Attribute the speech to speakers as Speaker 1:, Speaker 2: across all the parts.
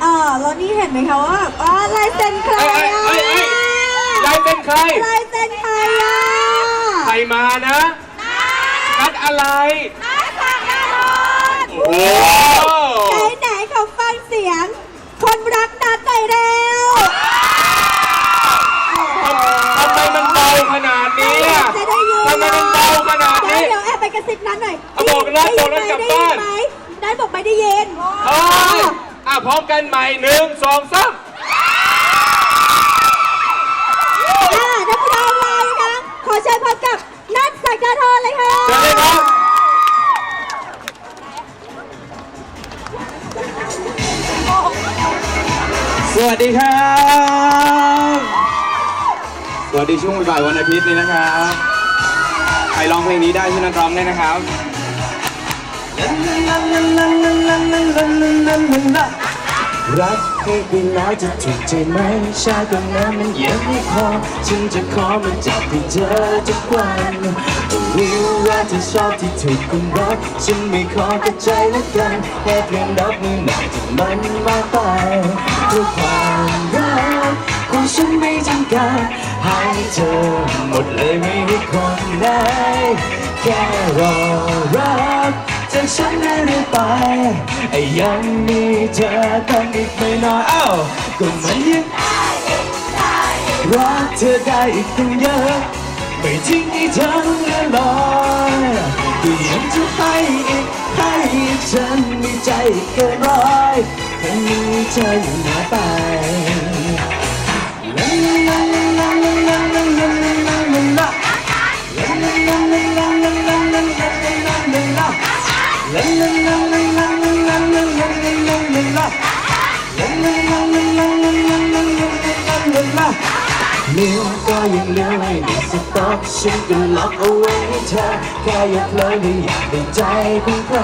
Speaker 1: เออแล้วนี่เห็นไหมคะว่าว่าลายเซ็นใคร
Speaker 2: อะเอ้เลายเป็นใคร
Speaker 1: ลายเซ็นใครอะ
Speaker 2: ใครมานะนัดอะไร โอ้โห
Speaker 1: ไหนไหนเขอฟังเสียง คนรักนัดหน่อยเร็ว
Speaker 2: ทำไมมันเบาขนาดนี้อะทำไมมันเบาขนาดนี้
Speaker 1: เดี๋ยวแอบไปกระซิบนัดหน่อย
Speaker 2: เอาบอกนะบอกนะกลับบ้าน
Speaker 1: ได้ยิไหมนัดบอกไม่ได้ยิน
Speaker 2: เอ้ย พร้อมกันใหม่หนึ่งสองสาม
Speaker 1: ค่ะนักแสดงมานะคะ ขอเชิญพบกับนัทสักดาทรเลยค่ะ
Speaker 2: เชิญเลยครับ
Speaker 3: สวัสดีครับ สวัสดีช่วงบ่ายวันอาทิตย์นี้นะครับ ใครร้องเพลงนี้ได้ช่นัทร้องได้ยนะครับ รักให้ไปแล้วจะถูกใจไหมใช่ตอนนั้นมันยังไม่พอฉันจะขอมันจากที่เจอทุกวันรู้ว่าเธอชอบที่ถูกคุณรักฉันไม่ขอกระใจแล้วกันแค่เพียงรับมือหนักที่มันมาไปเพื่ความรักของฉันไม่จำกัดให้เธอหมดเลยไม่มีคนไหนแค่รอรัก ฉันได้รีบไปยังมีเธอกันอีกไม่น้อยเอ้าก็มันยังรักเธอได้อีกตั้งเยอะไม่ทิ้งให้เธอเลื่อนลอยก็ยังจะให้อีกให้อีกฉันมีใจเกินร้อยถ้ามีเธออยู่หน้าไป นิ้วก็ยังเลี้ยวไม่ได้สต็อปฉันก็ล็อกเอาไว้ให้เธอแค่อยากเลยไม่อยากได้ใจของใคร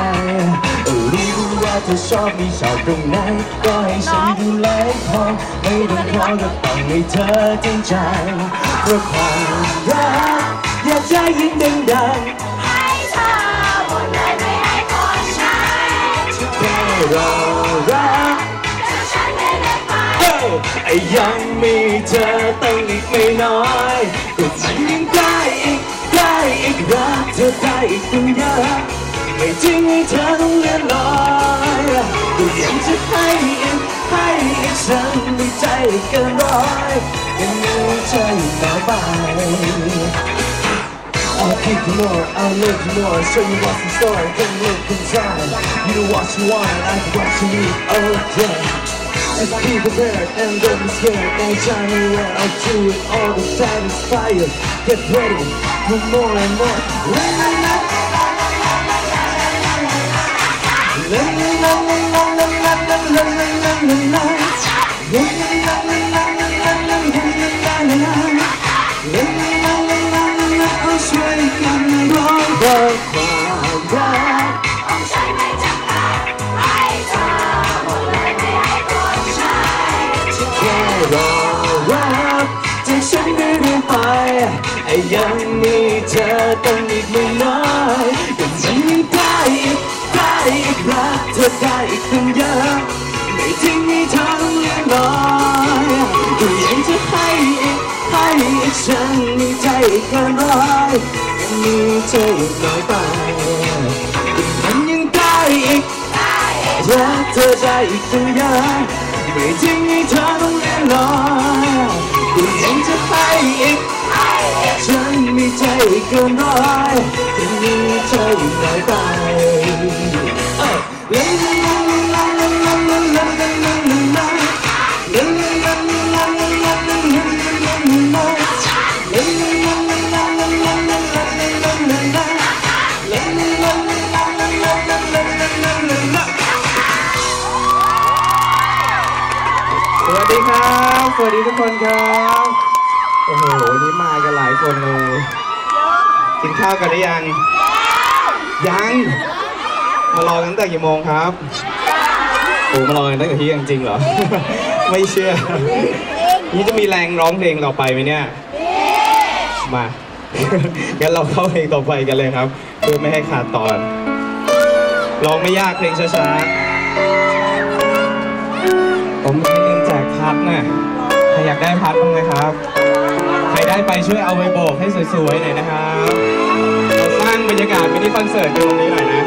Speaker 3: รู้ว่าเธอชอบมีชอบตรงไหนก็ให้ฉันดูแลพอไม่ต้องขอก็ต้องให้เธอจริงใจเพราะความรักอยากใจยิ่งดังๆ รอรักเฮ้ยังมีเธอตั้งอีกไม่น้อยก็ฉันยังได้อีกได้อีกรักเธอได้อีกตั้งเยอะไม่จริงให้เธอต้องเลื่อนลอยก็ยังจะให้อีกให้อีกฉันมีใจเกินร้อยยังมีเธออาใบต่ I'll keep more, I'll live more Show you what's in store, don't look inside. You watch you want, I can watch you need all day Just be prepared and don't be scared And shine aware, I'll do it all the satisfied Get ready for more and more. La la la La la la la la la la la la la la la la la la เรื่อยๆไปยังมีเธอต้องอีกไม่น้อยก็ยังมีได้อีกได้รักเธอได้อีกตั้งเยอะไม่ทิ้งให้เธอต้องเลี้ยงลอยก็ยังจะให้อีกให้อีกฉันมีใจอีกเกินร้อยมีเธออีกน้อยไปมันยังได้อีกรักเธอได้อีกตั้งเยอะไม่ทิ้งให้เธอต้องเลี้ยงลอย ก็ยังจะไปอีกฉันมีใจเกินร้อยยังมีใจอีกหลา
Speaker 4: ยใบ สวัสดีทุกคนครับโอ้โหวันนี้มากันหลายคนเลยกินข้าวกันหรือยัง ยังมารอกันตั้งแต่กี่โมงครับโอ้มารอกันตั้งแต่ที่ยังจริงเหรอ ไม่เชื่อ นี่จะมีแรงร้องเพลงต่อไปไหมเนี่ยมางั้นเราเข้าเพลงต่อไปกันเลยครับ เพื่อไม่ให้ขาดตอนร้องไม่ยากเพลงช้าๆผมให้ลืมแจกพัดน่ะ อยากได้พัดบ้างไหมครับ ใครได้ไปช่วยเอาไปโบกให้สวยๆหน่อยนะครับเราสร้างบรรยากาศมินิคอนเสิร์ตในตรงนี้หน่อยนะ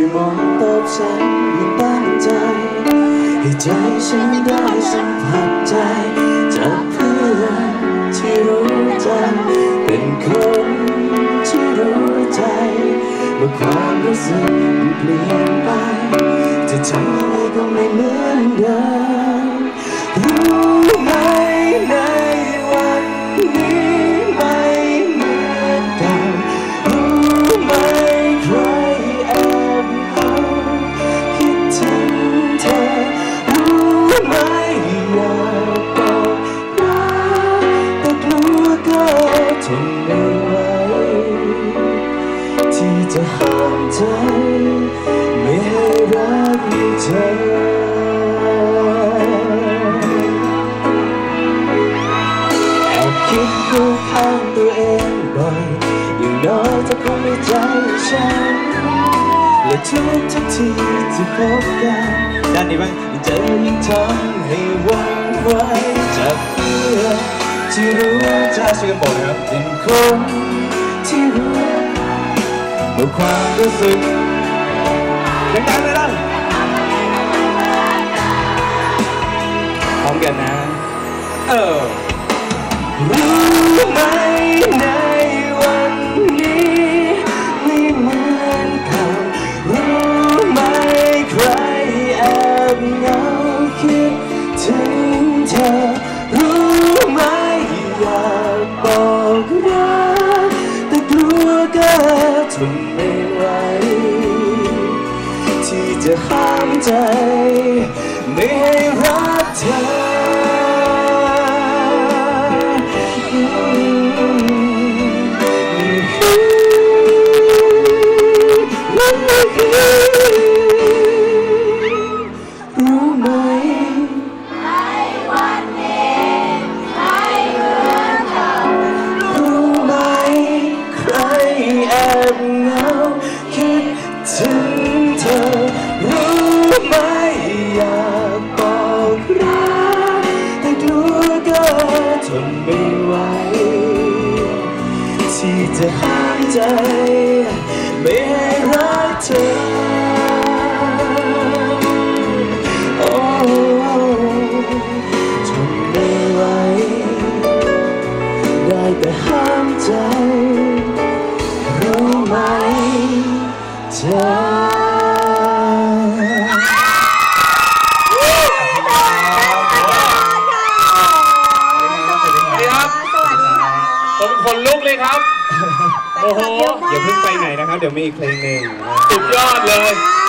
Speaker 3: ช่มองตอบฉันอย่างตั้งใจ ให้ใจฉันได้สัมผัสใจ จากเพื่อนที่รู้ใจเป็นคนที่รู้ใจเมื่อความรู้สึกเปลี่ยน ที่พบกันด้านนี้บ้างเจอยิ่งทำให้วั่นไหวจากเพื่อนที่รู้ใจช่วยกันบอกนะครับเป็นคนที่รู้เมื่อความรู้สึกดังๆเลยนะพร้อมกันนะ เออ เธอโอ้ทนไม่ไหวได้แต่ห้ามใจ รู้ไหมเธอ
Speaker 2: สวัสดีครับ
Speaker 1: สวัสดีค่ะ
Speaker 2: ผมขนลุกเลยครับ โอ้โห
Speaker 4: อย่าเพิ่งไปไหนนะครับ เดี๋ยวมีอีกเพลงหนึ่ง
Speaker 2: if
Speaker 1: y'all love.